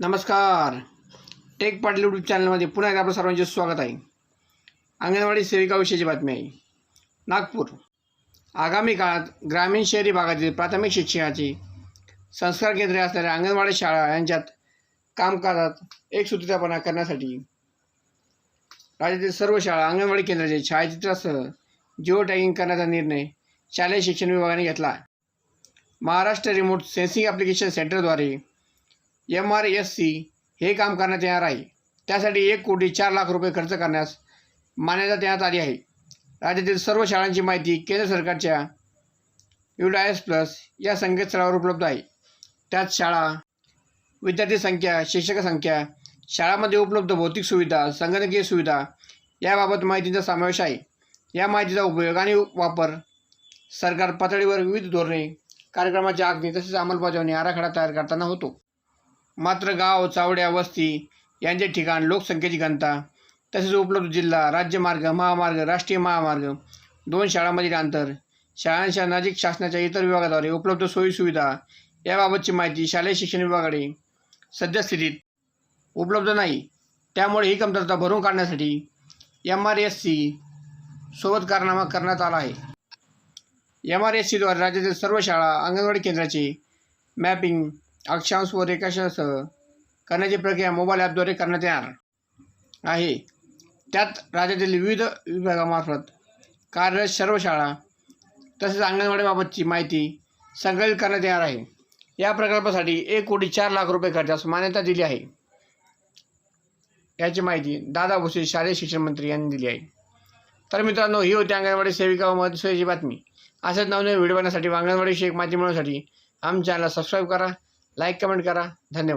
नमस्कार. Take Patil YouTube चॅनलमध्ये पुन्हा एकदा आपलं सर्वांचे स्वागत आहे. अंगणवाडी सेविकाविषयीची बातमी आहे. नागपूर. आगामी काळात ग्रामीण शहरी भागातील प्राथमिक शिक्षणाची संस्कार केंद्रे असणाऱ्या अंगणवाडी शाळा यांच्यात कामकाजात एकसूत्रीतपणा करण्यासाठी राज्यातील सर्व शाळा अंगणवाडी केंद्राचे छायाचित्रासह जिओ टॅगिंग करण्याचा निर्णय शालेय शिक्षण विभागाने घेतला महाराष्ट्र रिमोट सेन्सिंग ॲप्लिकेशन सेंटरद्वारे एम आर एस सी हे काम करण्यात येणार आहे. त्यासाठी एक कोटी चार लाख रुपये खर्च करण्यास मान्यता देण्यात आली आहे. राज्यातील सर्व शाळांची माहिती केंद्र सरकारच्या युडायस प्लस या संकेतस्थळावर उपलब्ध आहे. त्यात शाळा विद्यार्थी संख्या शिक्षक संख्या शाळामध्ये उपलब्ध भौतिक सुविधा संगणकीय सुविधा याबाबत माहितीचा समावेश आहे. या माहितीचा उपयोग आणि वापर सरकार पातळीवर विविध धोरणे कार्यक्रमाची आखणी तसेच अंमलबजावणी आराखडा तयार करताना होतो. मात्र गाव चावड्या वस्ती यांचे ठिकाण लोकसंख्येची घनता. तसेच उपलब्ध जिल्हा राज्यमार्ग महामार्ग राष्ट्रीय महामार्ग दोन शाळांमधील अंतर. शाळांच्या नजीक शासनाच्या इतर विभागाद्वारे उपलब्ध सोयीसुविधा याबाबतची माहिती शालेय शिक्षण विभागाकडे सद्यस्थितीत उपलब्ध नाही. त्यामुळे ही कमतरता भरून काढण्यासाठी एम आर एस सी सोबत कारनामा करण्यात आला आहे. एम आर एस सीद्वारे राज्यातील सर्व शाळा अंगणवाडी केंद्राचे मॅपिंग अक्षांश व रेखांशासह करण्याची प्रक्रिया मोबाईल ॲपद्वारे करण्यात येणार आहे. त्यात राज्यातील विविध विभागामार्फत कार्यरत सर्व शाळा तसेच अंगणवाडीबाबतची माहिती संकलित करण्यात येणार आहे. या प्रकल्पासाठी एक कोटी चार लाख रुपये खर्चास मान्यता दिली आहे. याची माहिती दादा भुसे शालेय शिक्षण मंत्री यांनी दिली आहे. तर मित्रांनो ही होती अंगणवाडी सेविका व महत्त्वाची बातमी. असेच नवनवीन व्हिडिओ बनण्यासाठी व अंगणवाडीविषयी माहिती मिळवण्यासाठी आमच्या चॅनलला सबस्क्राईब करा. लाईक कमेंट करा. धन्यवाद.